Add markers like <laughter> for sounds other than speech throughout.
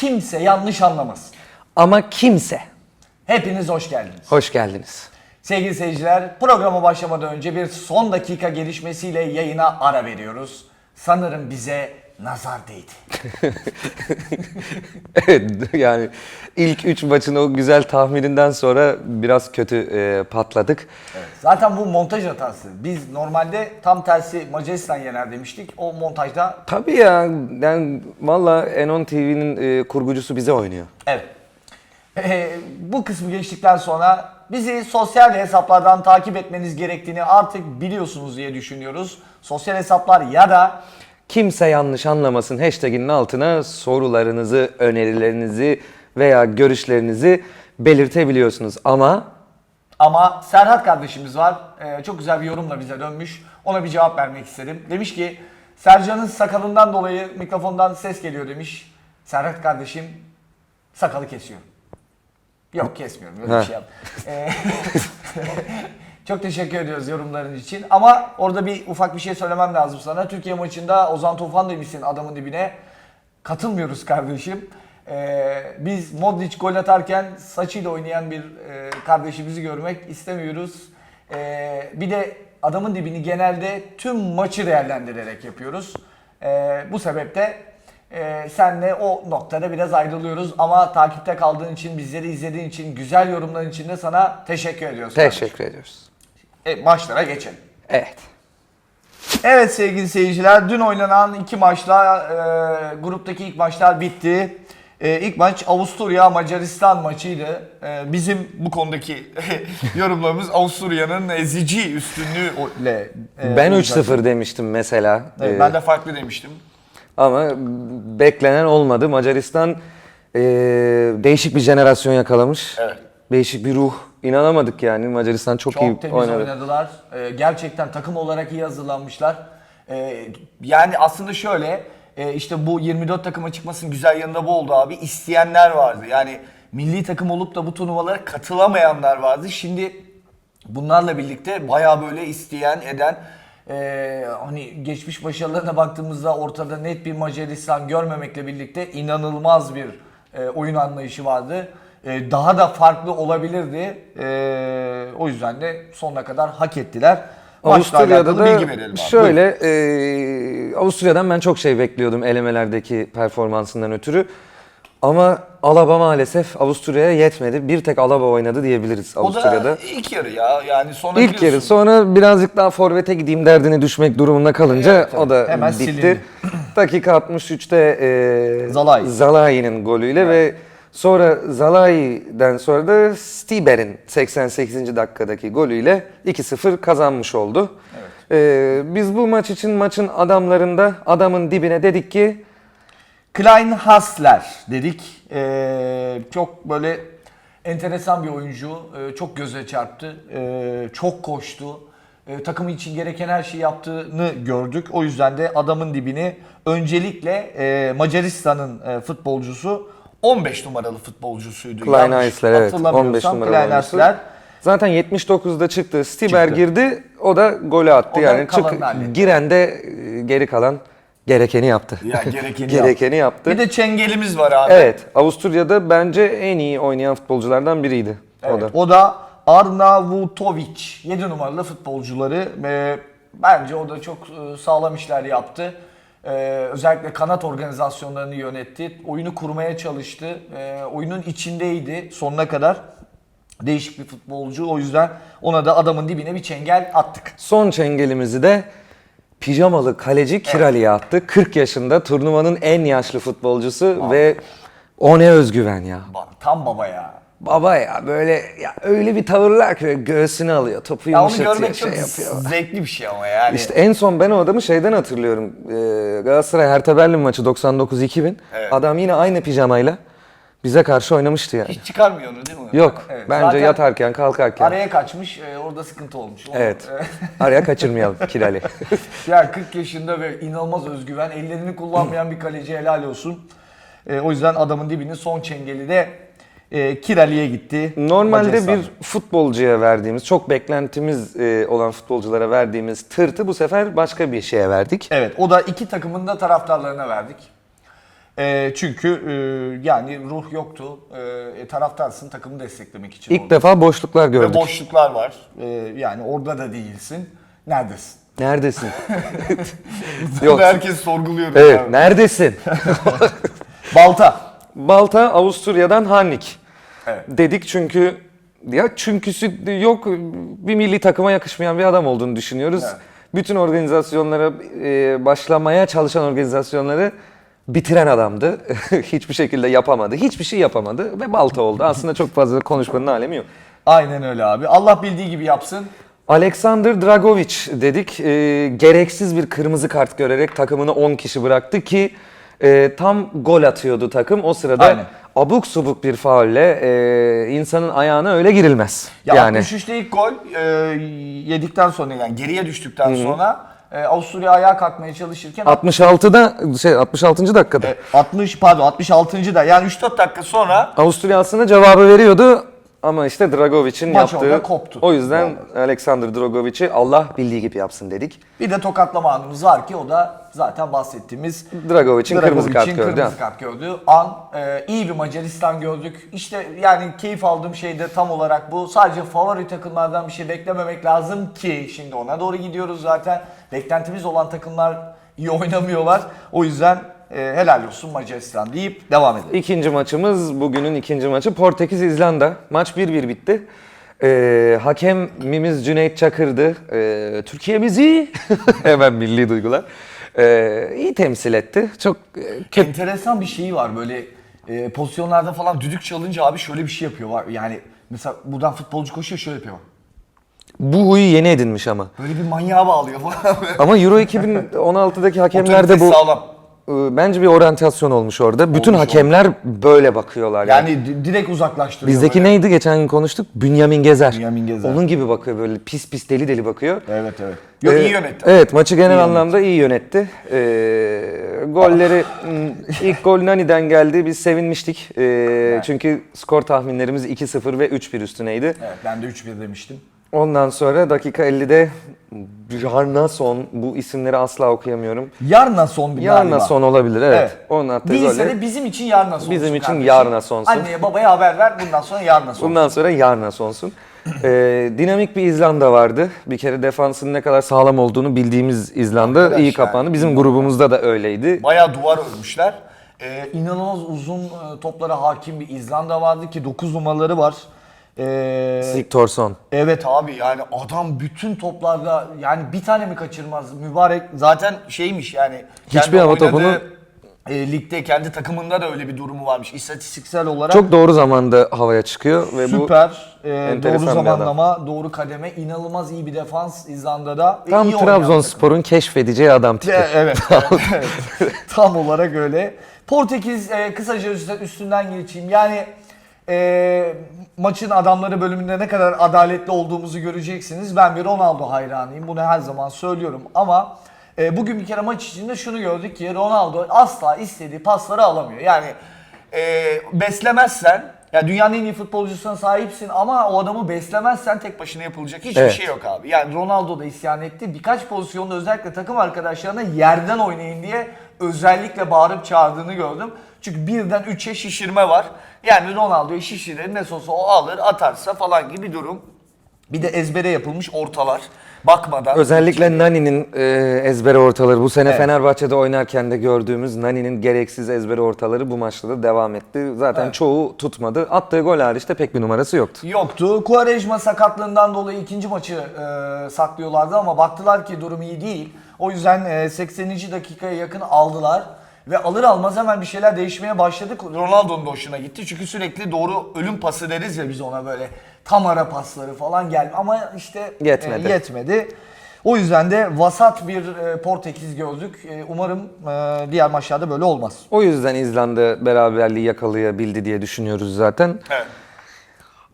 kimse yanlış anlamasın. Ama kimse. Hepiniz hoş geldiniz. Hoş geldiniz. Sevgili seyirciler, programa başlamadan önce bir son dakika gelişmesiyle yayına ara veriyoruz. Sanırım bize nazar değdi. <laughs> Evet yani ilk 3 maçın o güzel tahmininden sonra biraz kötü e, patladık. Zaten bu montaj hatası. Biz normalde tam tersi Macaristan yener demiştik. O montajda Tabii ya yani valla Enon TV'nin e, kurgucusu bize oynuyor. Evet. Ee, bu kısmı geçtikten sonra bizi sosyal hesaplardan takip etmeniz gerektiğini artık biliyorsunuz diye düşünüyoruz. Sosyal hesaplar ya da Kimse yanlış anlamasın hashtaginin altına sorularınızı, önerilerinizi veya görüşlerinizi belirtebiliyorsunuz. Ama ama Serhat kardeşimiz var. Ee, çok güzel bir yorumla bize dönmüş. Ona bir cevap vermek istedim. Demiş ki Sercan'ın sakalından dolayı mikrofondan ses geliyor demiş. Serhat kardeşim sakalı kesiyor. Yok kesmiyorum öyle bir Ha. şey yap. <laughs> Ee, <laughs> Çok teşekkür ediyoruz yorumların için. Ama orada bir ufak bir şey söylemem lazım sana. Türkiye maçında Ozan Tufan demişsin adamın dibine. Katılmıyoruz kardeşim. Ee, biz Modric gol atarken saçıyla oynayan bir e, kardeşimizi görmek istemiyoruz. Ee, bir de adamın dibini genelde tüm maçı değerlendirerek yapıyoruz. Ee, bu sebeple e, senle o noktada biraz ayrılıyoruz. Ama takipte kaldığın için, bizleri izlediğin için, güzel yorumların için de sana teşekkür ediyoruz. kardeşim. teşekkür ediyoruz. E, maçlara geçelim. Evet. Evet sevgili seyirciler, dün oynanan iki maçla e, gruptaki ilk maçlar bitti. E, ilk maç Avusturya Macaristan maçıydı. E, bizim bu konudaki <laughs> yorumlarımız Avusturya'nın ezici üstünlüğüyle. e, Ben olacak. 3-0 demiştim mesela. Evet, Ee, ben de farklı demiştim. Ama beklenen olmadı. Macaristan e, değişik bir jenerasyon yakalamış. Evet. Değişik bir ruh. İnanamadık yani. Macaristan çok, iyi Çok temiz oynadı. oynadılar. Ee, gerçekten takım olarak iyi hazırlanmışlar. Ee, yani aslında şöyle e, işte bu 24 takıma çıkmasının güzel yanında bu oldu abi. İsteyenler vardı. Yani milli takım olup da bu turnuvalara katılamayanlar vardı. Şimdi bunlarla birlikte bayağı böyle isteyen eden e, hani geçmiş başarılarına baktığımızda ortada net bir Macaristan görmemekle birlikte inanılmaz bir e, oyun anlayışı vardı. E, daha da farklı olabilirdi. E, o yüzden de sonuna kadar hak ettiler. Maçla Avusturya'da da bilgi verelim abi. şöyle e, Avusturya'dan ben çok şey bekliyordum elemelerdeki performansından ötürü. Ama Alaba maalesef Avusturya'ya yetmedi. Bir tek Alaba oynadı diyebiliriz Buyurun. O Avusturya'da. da ilk yarı ya. Yani sonra İlk yarı biliyorsun- sonra birazcık daha forvete gideyim derdine düşmek durumunda kalınca Evet, evet. o da Hemen bitti. silindi. Dakika 63'te e, Zalai. Zalai'nin golüyle ve sonra Zalai'den sonra da Stieber'in 88. dakikadaki golüyle 2-0 kazanmış oldu. E, biz bu maç için maçın adamlarında adamın dibine dedik ki Klein Hassler dedik. Ee, çok böyle enteresan bir oyuncu. Ee, çok göze çarptı. Ee, çok koştu. Ee, takımı için gereken her şeyi yaptığını gördük. O yüzden de adamın dibini öncelikle e, Macaristan'ın e, futbolcusu 15 numaralı futbolcusuydu. Klein Eisler evet 15 hatırlamıyorsam numaralı Klein. Eisler. Zaten 79'da çıktı. Stiber Çıktı. girdi. O da golü attı. O yani çık halletti. giren de e, geri kalan gerekeni yaptı. Ya gerekeni, <laughs> Gerekeni yaptı. Bir de çengelimiz var abi. Evet, Avusturya'da bence en iyi oynayan futbolculardan biriydi Evet, o da. o da Arnavutovic 7 numaralı futbolcuları bence o da çok e, sağlam işler yaptı. E, özellikle kanat organizasyonlarını yönetti. Oyunu kurmaya çalıştı. E, oyunun içindeydi sonuna kadar. Değişik bir futbolcu. O yüzden ona da adamın dibine bir çengel attık. Son çengelimizi de pijamalı kaleci Kirali'ye attı. 40 yaşında turnuvanın en yaşlı futbolcusu ve o ne özgüven ya. Bak, Tam baba ya. Baba ya böyle ya öyle bir tavırlar ki böyle göğsüne alıyor, topu Ya onu yumuşatıyor, görmek şey çok yapıyor. zevkli bir şey ama yani. İşte en son ben o adamı şeyden hatırlıyorum. Ee, Galatasaray Hertha Berlin maçı 99-2000. Evet. Adam yine aynı pijamayla bize karşı oynamıştı yani. Hiç çıkarmıyor onu değil mi? Yok. Evet, Bence zaten yatarken, kalkarken. Araya kaçmış. e, orada sıkıntı olmuş. Onu- Evet. e, <laughs> Araya kaçırmayalım Kirali. Ya 40 yaşında ve inanılmaz özgüven, ellerini kullanmayan bir kaleci helal olsun. E, o yüzden adamın dibinin son çengeli de e, Kirali'ye gitti. Normalde Macaristan. bir futbolcuya verdiğimiz, çok beklentimiz e, olan futbolculara verdiğimiz tırtı bu sefer başka bir şeye verdik. Evet, o da iki takımın da taraftarlarına verdik. E, çünkü e, yani ruh yoktu. E, taraftarsın takımı desteklemek için. İlk orada. defa boşluklar Ve gördük. boşluklar var. E, yani orada da değilsin. Neredesin? Neredesin? <laughs> Yok. Herkes sorguluyor. Evet, neredesin? <laughs> Balta. Balta Avusturya'dan Hannik. Evet. Dedik çünkü ya çünküsü yok bir milli takıma yakışmayan bir adam olduğunu düşünüyoruz. Evet. Bütün organizasyonlara e, başlamaya çalışan organizasyonları bitiren adamdı. <laughs> Hiçbir şekilde yapamadı. Hiçbir şey yapamadı ve balta oldu. Aslında çok fazla konuşmanın alemi yok. Aynen öyle abi. Allah bildiği gibi yapsın. Alexander Dragovic dedik. E, gereksiz bir kırmızı kart görerek takımını 10 kişi bıraktı ki e, tam gol atıyordu takım. O sırada Aynen. Abuk subuk bir faulle e, insanın ayağına öyle girilmez. Ya yani 63'te ilk gol e, yedikten sonra yani geriye düştükten sonra e, Avusturya ayağa kalkmaya çalışırken 66'da şey 66. dakikada. e, 60 pardon 66. da yani 3-4 dakika sonra Avusturya aslında cevabı veriyordu ama işte Dragovic'in Maç yaptığı. koptu. O yüzden Alexander Dragovic'i Allah bildiği gibi yapsın dedik. bir de tokatlama anımız var ki o da zaten bahsettiğimiz Dragovic'in kırmızı kart Dragovic'in gördü. kırmızı kart gördü. An e, iyi bir Macaristan gördük. İşte yani keyif aldığım şey de tam olarak bu. Sadece favori takımlardan bir şey beklememek lazım ki şimdi ona doğru gidiyoruz zaten. Beklentimiz olan takımlar iyi oynamıyorlar. O yüzden e, helal olsun Macaristan deyip devam edelim. İkinci maçımız bugünün ikinci maçı Portekiz İzlanda. Maç 1-1 bitti. Ee, hakemimiz Cüneyt Çakır'dı. Ee, Türkiye'mizi <laughs> hemen milli duygular. Ee, iyi temsil etti. Çok e. Enteresan bir şeyi var böyle e, pozisyonlarda falan düdük çalınca abi şöyle bir şey yapıyor var. Yani mesela buradan futbolcu koşuyor şöyle yapıyor. Bu huyu yeni edinmiş ama. Böyle bir manyağa bağlıyor falan. Ama Euro 2016'daki hakemlerde Otoritesi bu sağlam. E, bence bir oryantasyon olmuş orada. Bütün Olmuş, hakemler böyle bakıyorlar. Yani, Yani di- direkt uzaklaştırıyor. bizdeki böyle. neydi geçen gün konuştuk? Bünyamin Gezer. Bünyamin Gezer. Onun gibi bakıyor böyle pis pis deli deli bakıyor. Evet evet. Yok Ee, iyi yönetti. Evet maçı genel anlamda iyi yönetti. Ee, golleri hmm, ilk gol Nani'den geldi. Biz sevinmiştik. Ee, Çünkü skor tahminlerimiz 2-0 ve 3-1 üstüneydi. Evet ben de 3-1 demiştim. Ondan sonra dakika 50'de Yarnason bu isimleri asla okuyamıyorum. Yarna son bir galiba. Yarnason olabilir evet. Evet. Onun attığı Değilse de bizim için yarna sonsun Bizim için kardeşim. yarna sonsun. Anneye babaya haber ver bundan sonra yarna sonsun. Bundan sonra Yarnason'sun. <clears throat> Ee, dinamik bir İzlanda vardı. Bir kere defansının ne kadar sağlam olduğunu bildiğimiz İzlanda Arkadaş iyi kapandı. Bizim grubumuzda da öyleydi. Bayağı duvar örmüşler. Ee, inanılmaz uzun e, toplara hakim bir İzlanda vardı ki 9 numaraları var. Ee, Sigtorsson. evet abi yani adam bütün toplarda yani bir tane mi kaçırmaz mübarek zaten şeymiş yani. Hiçbir hava topunu- e, ligde kendi takımında da öyle bir durumu varmış istatistiksel olarak. Çok doğru zamanda havaya çıkıyor ve bu Süper. Ee, enteresan doğru zamanlama, doğru kademe, inanılmaz iyi bir defans İzlanda'da. Tam iyi. Trabzonspor'un keşfedeceği adam tipi. E, Evet, <laughs> evet, evet. Tam olarak öyle. Portekiz e, kısaca üstünden geçeyim. Yani e, maçın adamları bölümünde ne kadar adaletli olduğumuzu göreceksiniz. Ben bir Ronaldo hayranıyım. Bunu her zaman söylüyorum. Ama e, bugün bir kere maç içinde şunu gördük ki Ronaldo asla istediği pasları alamıyor. Yani e, beslemezsen ya dünyanın en iyi futbolcusuna sahipsin ama o adamı beslemezsen tek başına yapılacak hiçbir Evet. şey yok abi. Yani Ronaldo da isyan etti. Birkaç pozisyonda özellikle takım arkadaşlarına yerden oynayın diye özellikle bağırıp çağırdığını gördüm. Çünkü birden 3'e şişirme var. Yani Ronaldo'yu şişirir ne olsa o alır atarsa falan gibi durum. Bir de ezbere yapılmış ortalar. Bakmadan. Özellikle Nani'nin e, ezbere ortaları bu sene Evet. Fenerbahçe'de oynarken de gördüğümüz Nani'nin gereksiz ezbere ortaları bu maçta da devam etti. Zaten Evet. çoğu tutmadı. Attığı gol hariç de pek bir numarası yoktu. Yoktu. Quaresma sakatlığından dolayı ikinci maçı e, saklıyorlardı ama baktılar ki durum iyi değil. O yüzden e, 80. dakikaya yakın aldılar. Ve alır almaz hemen bir şeyler değişmeye başladı. Ronaldo'nun da hoşuna gitti. Çünkü sürekli doğru ölüm pası deriz ya biz ona böyle tam ara pasları falan gel. Ama işte e, Yetmedi. yetmedi. O yüzden de vasat bir e, Portekiz gördük. E, umarım e, diğer maçlarda böyle olmaz. O yüzden İzlanda beraberliği yakalayabildi diye düşünüyoruz zaten. Evet.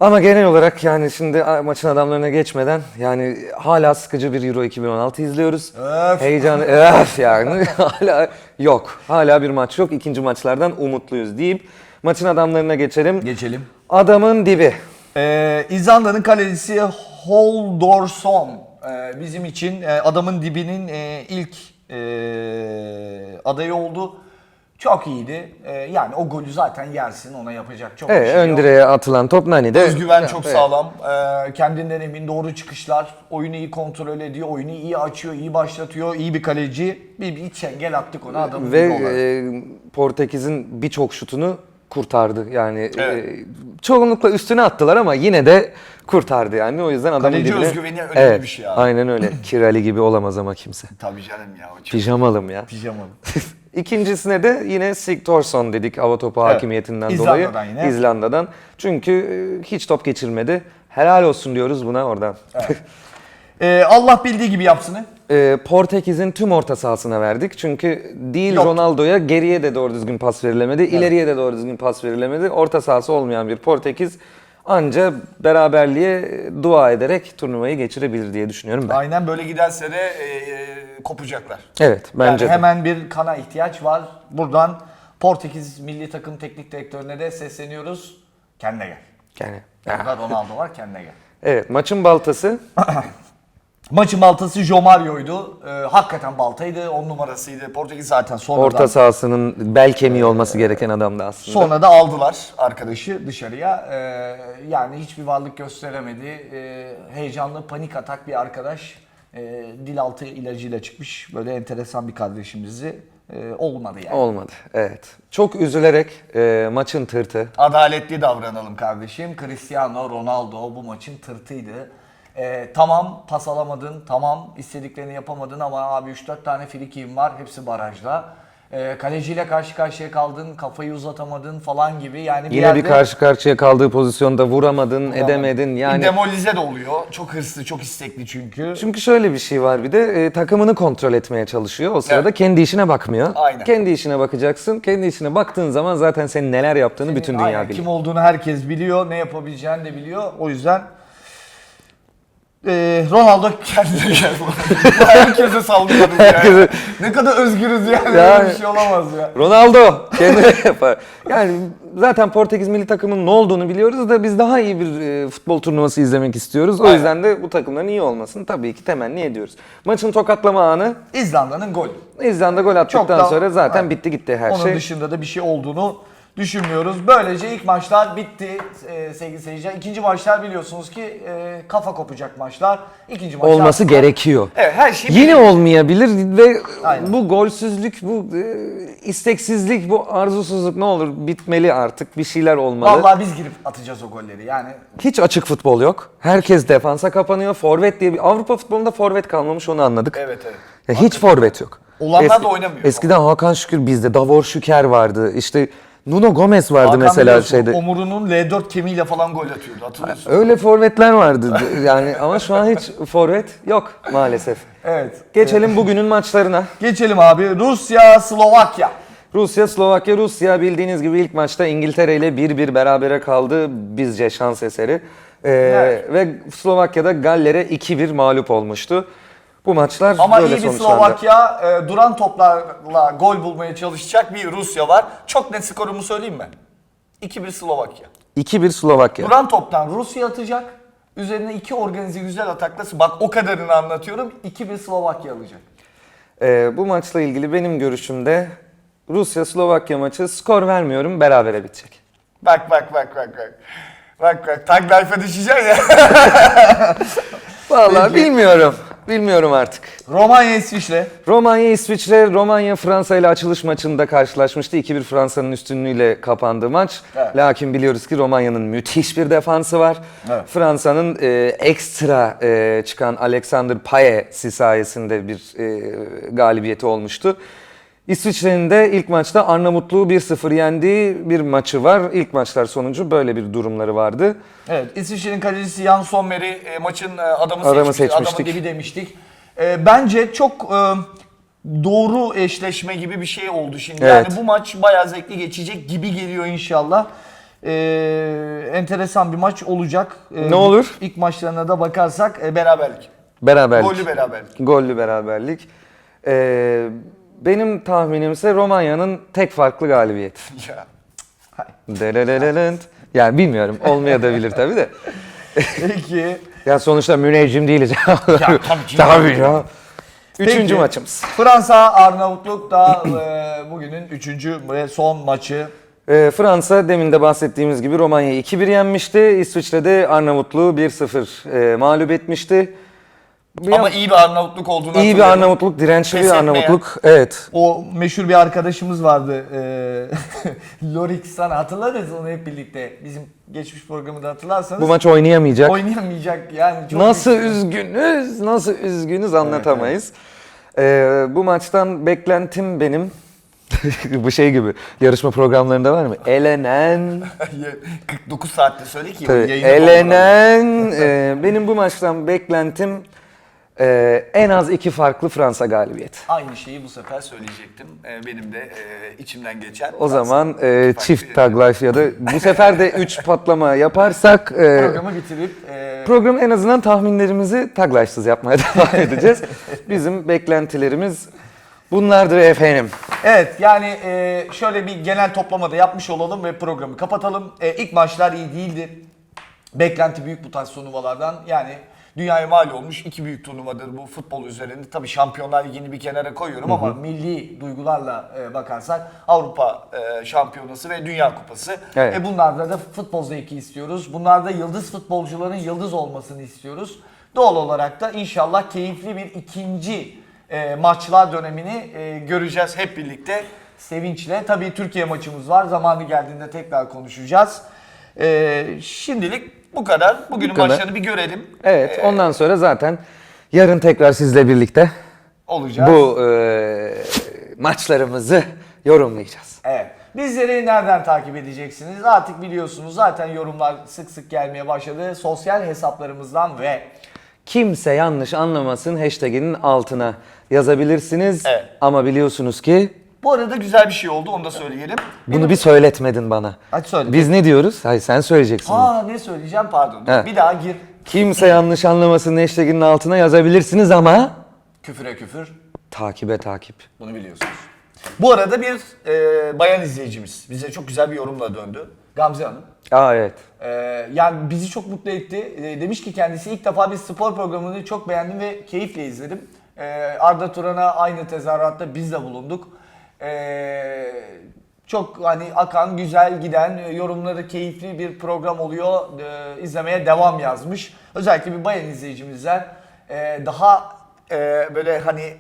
Ama genel olarak yani şimdi maçın adamlarına geçmeden yani hala sıkıcı bir Euro 2016 izliyoruz. Öf. Heyecan öf yani <laughs> hala yok. Hala bir maç yok. İkinci maçlardan umutluyuz deyip maçın adamlarına geçelim. Geçelim. Adamın dibi. Ee, İzlanda'nın kalecisi Holdorsson ee, bizim için e, adamın dibinin e, ilk e, adayı oldu. Çok iyiydi. Ee, yani o golü zaten yersin ona yapacak çok bir Evet, şey ön yok. direğe atılan top Nani'de. Özgüven çok Evet. sağlam. Ee, kendinden emin, doğru çıkışlar. Oyunu iyi kontrol ediyor, oyunu iyi açıyor, iyi başlatıyor. iyi bir kaleci. Bir, bir çengel attık ona adamın Ve olarak. e, Portekiz'in birçok şutunu kurtardı. Yani Evet. e, çoğunlukla üstüne attılar ama yine de kurtardı yani. O yüzden adamın Kaleci dibine... özgüveni önemli bir şey abi. Aynen öyle. <clears throat> Kirali gibi olamaz ama kimse. Tabii canım ya. O çok Pijamalım ya. pijamalı. <laughs> İkincisine de yine Sigthorsson dedik hava topu Evet. hakimiyetinden İzlanda'dan dolayı. yine. İzlanda'dan. Çünkü e, hiç top geçirmedi. Helal olsun diyoruz buna oradan. Ee, Allah bildiği gibi yapsını. E, Portekiz'in tüm orta sahasına verdik. Çünkü değil. Ronaldo'ya geriye de doğru düzgün pas verilemedi, ileriye de doğru düzgün pas verilemedi. Orta sahası olmayan bir Portekiz anca beraberliğe dua ederek turnuvayı geçirebilir diye düşünüyorum ben. Aynen böyle giderse de e, e, kopacaklar. Evet bence yani de. hemen bir kana ihtiyaç var. Buradan Portekiz milli takım teknik direktörüne de sesleniyoruz. Kendine gel. Yani, Burada Ronaldo var kendine gel. evet maçın baltası <coughs> Maçın baltası Jomario'ydu. Ee, hakikaten baltaydı. 10 numarasıydı. Portekiz zaten sonradan, orta sahasının bel kemiği olması gereken adamdı aslında. sonra da aldılar arkadaşı dışarıya. Ee, yani hiçbir varlık gösteremedi. Ee, heyecanlı panik atak bir arkadaş. Ee, dil altı ilacıyla çıkmış. Böyle enteresan bir kardeşimizi. Ee, olmadı yani. Olmadı. Evet. Çok üzülerek e, maçın tırtı. Adaletli davranalım kardeşim. Cristiano Ronaldo bu maçın tırtıydı. Ee, tamam pas alamadın, tamam istediklerini yapamadın ama abi 3-4 tane frikiğin var. Hepsi barajda. Ee, kaleciyle karşı karşıya kaldın, kafayı uzatamadın falan gibi. Yani bir Yine yerde bir karşı karşıya kaldığı pozisyonda vuramadın, edemedin. Yani demolize de oluyor. Çok hırslı, çok istekli çünkü. çünkü şöyle bir şey var bir de e, takımını kontrol etmeye çalışıyor. O sırada kendi işine bakmıyor. Aynen. Kendi işine bakacaksın. Kendi işine baktığın zaman zaten senin neler yaptığını bütün dünya Aynen, biliyor. Kim olduğunu herkes biliyor, ne yapabileceğini de biliyor. O yüzden ee, Ronaldo kendine gel. <laughs> Herkese sallıyoruz ya. Herkese- Ne kadar özgürüz yani. Ya- Böyle bir şey olamaz ya. Ronaldo kendine <laughs> yapar. Yani zaten Portekiz milli takımının ne olduğunu biliyoruz da biz daha iyi bir e, futbol turnuvası izlemek istiyoruz. O Aynen. yüzden de bu takımların iyi olmasını tabii ki temenni ediyoruz. Maçın tokatlama anı İzlanda'nın golü. İzlanda gol attıktan daha- sonra zaten Aynen. bitti gitti her Onun şey. dışında da bir şey olduğunu düşünmüyoruz. Böylece ilk maçlar bitti e, sevgili seyirciler. İkinci maçlar biliyorsunuz ki e, kafa kopacak maçlar. İkinci maçlar Olması gerekiyor. Evet her şey Yine olmayabilir ve Aynen. bu golsüzlük, bu e, isteksizlik, bu arzusuzluk ne olur bitmeli artık. Bir şeyler olmalı. Vallahi biz girip atacağız o golleri. Yani Hiç açık futbol yok. Herkes defansa kapanıyor. Forvet diye bir Avrupa futbolunda forvet kalmamış onu anladık. evet evet. Ya hiç forvet yok. Olanlar da oynamıyor. Eskiden Hakan Şükür bizde, Davor Şüker vardı. İşte Nuno Gomez vardı Hakan mesela biliyorsun, şeyde. Omurunun L4 kemiğiyle falan gol atıyordu hatırlıyorsun. Öyle forvetler vardı yani ama şu an hiç forvet yok maalesef. Evet. Geçelim bugünün maçlarına. Geçelim abi. Rusya, Slovakya. Rusya, Slovakya, Rusya bildiğiniz gibi ilk maçta İngiltere ile 1-1 berabere kaldı. Bizce şans eseri. Ee, Evet. Ve Slovakya'da Galler'e 2-1 mağlup olmuştu. Bu maçlar Ama böyle iyi bir sonuçlandı. Slovakya, e, duran toplarla gol bulmaya çalışacak bir Rusya var. Çok net skorumu söyleyeyim mi? 2-1 Slovakya. 2-1 Slovakya. Duran toptan Rusya atacak. Üzerine iki organize güzel atakla bak o kadarını anlatıyorum. 2-1 Slovakya alacak. Ee, bu maçla ilgili benim görüşümde Rusya-Slovakya maçı skor vermiyorum berabere bitecek. Bak bak bak bak bak. Bak bak tag life'a düşeceksin ya. <laughs> Vallahi bilmiyorum. Bilmiyorum artık. Romanya İsviçre. Romanya İsviçre, Romanya Fransa ile açılış maçında karşılaşmıştı. 2-1 Fransa'nın üstünlüğüyle kapandı maç. Evet. Lakin biliyoruz ki Romanya'nın müthiş bir defansı var. Evet. Fransa'nın e, ekstra e, çıkan Alexander Payet'si sayesinde bir e, galibiyeti olmuştu. İsviçre'nin de ilk maçta Arnavutluğu 1-0 yendiği bir maçı var. İlk maçlar sonucu böyle bir durumları vardı. Evet İsviçre'nin kalecisi Jan Sommer'i e, maçın e, adamı, Adamı seçmiştik. seçmiştik. Adamın dibi demiştik. E, bence çok e, doğru eşleşme gibi bir şey oldu şimdi. Evet. Yani bu maç bayağı zevkli geçecek gibi geliyor inşallah. E, enteresan bir maç olacak. E, Ne olur? İlk maçlarına da bakarsak e, beraberlik. Beraberlik. Gollü beraberlik. Gollü beraberlik. Ee, benim tahminimse Romanya'nın tek farklı galibiyeti. <laughs> Ya. Delelelelent. Yani bilmiyorum. Olmayabilir tabii de. <laughs> Peki. Ya sonuçta müneccim değiliz. tabii <laughs> canım. tabii ya. Üçüncü Peki. maçımız. Fransa Arnavutluk da e, bugünün üçüncü ve son maçı. Ee, Fransa demin de bahsettiğimiz gibi Romanya'yı 2-1 yenmişti. İsviçre'de Arnavutluğu 1-0 e, mağlup etmişti. Ama iyi bir Arnavutluk olduğunu iyi bir hatırlıyorum. Arnavutluk, dirençli Pes bir etmeyen. Arnavutluk. Evet. O meşhur bir arkadaşımız vardı. E, <laughs> Lorik sana hatırlarız onu hep birlikte. Bizim geçmiş programında hatırlarsanız. Bu maç oynayamayacak. oynayamayacak yani. Çok Nasıl büyük- üzgünüz, nasıl üzgünüz anlatamayız. Ee, bu maçtan beklentim benim <laughs> bu şey gibi yarışma programlarında var mı? <laughs> Elenen, 49 saatte söyle ki tabii, yayını elenen. e, benim bu maçtan beklentim e, en az iki farklı Fransa galibiyeti. Aynı şeyi bu sefer söyleyecektim. Ee, benim de e, içimden geçen. O zaman e, çift bir- tag life ya da bu sefer de 3 <laughs> patlama yaparsak e, programı bitirip e, Program en azından tahminlerimizi tag life'sız yapmaya <laughs> devam <laughs> edeceğiz. Bizim beklentilerimiz bunlardır efendim. Evet yani e, şöyle bir genel toplamada yapmış olalım ve programı kapatalım. E, ilk maçlar iyi değildi. Beklenti büyük bu tarz turnuvalardan. Yani dünyaya mal olmuş iki büyük turnuvadır bu futbol üzerinde. Tabii Şampiyonlar Ligi'ni bir kenara koyuyorum ama milli duygularla e, bakarsak Avrupa e, Şampiyonası ve Dünya Kupası. Evet. E, bunlarda da futbol zevki istiyoruz. Bunlarda yıldız futbolcuların yıldız olmasını istiyoruz. Doğal olarak da inşallah keyifli bir ikinci e, maçlar dönemini e, göreceğiz hep birlikte sevinçle. Tabii Türkiye maçımız var. Zamanı geldiğinde tekrar konuşacağız. E, şimdilik bu kadar. Bugünün Bu kadar. maçlarını bir görelim. Evet E, ondan sonra zaten yarın tekrar sizle birlikte olacağız. bu e, maçlarımızı yorumlayacağız. Evet. Bizleri nereden takip edeceksiniz? Artık biliyorsunuz zaten yorumlar sık sık gelmeye başladı. Sosyal hesaplarımızdan ve Kimse yanlış anlamasın hashtaginin altına yazabilirsiniz. Evet. Ama biliyorsunuz ki bu arada güzel bir şey oldu onu da söyleyelim. bunu bir söyletmedin bana. Hadi söyle. Biz ne diyoruz? Hayır sen söyleyeceksin. Aa ne söyleyeceğim pardon. He. Bir daha gir. Kimse yanlış anlamasın hashtaginin altına yazabilirsiniz ama Küfüre küfür. takibe takip. Bunu biliyorsunuz. Bu arada bir e, bayan izleyicimiz bize çok güzel bir yorumla döndü. Gamze Hanım. Aa evet. E, yani bizi çok mutlu etti. E, demiş ki kendisi ilk defa bir spor programını çok beğendim ve keyifle izledim. E, Arda Turan'a aynı tezahüratta biz de bulunduk. E, çok hani akan, güzel giden, e, yorumları keyifli bir program oluyor. E, izlemeye devam yazmış. Özellikle bir bayan izleyicimizden e, daha e, böyle hani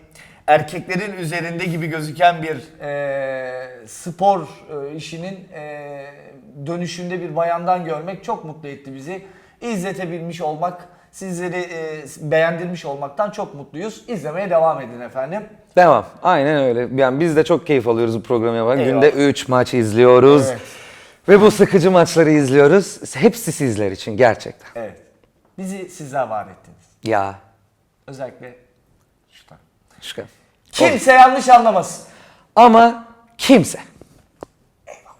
erkeklerin üzerinde gibi gözüken bir e, spor e, işinin e, dönüşünde bir bayandan görmek çok mutlu etti bizi. İzletebilmiş olmak, sizleri e, beğendirmiş olmaktan çok mutluyuz. İzlemeye devam edin efendim. Devam. Aynen öyle. Yani biz de çok keyif alıyoruz bu programı yaparken. Günde 3 maç izliyoruz. Evet. Ve bu sıkıcı maçları izliyoruz. Hepsi sizler için gerçekten. Evet. Bizi sizler var ettiniz. Ya. Özellikle şuradan. Şaka. Kimse yanlış anlamasın. Ama kimse. Eyvallah.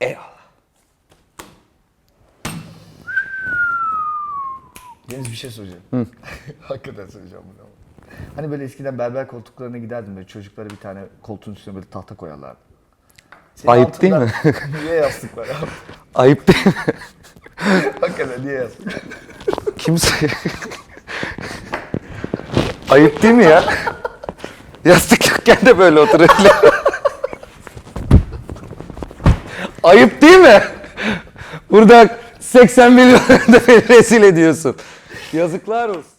Eyvallah. Deniz bir şey soracağım. <laughs> Hakikaten söyleyeceğim bunu ama. Hani böyle eskiden berber koltuklarına giderdim böyle çocuklara bir tane koltuğun üstüne böyle tahta koyarlardı. Senin Ayıp değil altında <laughs> niye yastık var abi? Ayıp değil mi? <laughs> Hakikaten niye yastık? Kimse. Ayıp değil mi ya? Yastık yokken de böyle oturuyor. Ayıp değil mi? Burada 80 milyon <laughs> da rezil ediyorsun. Yazıklar olsun.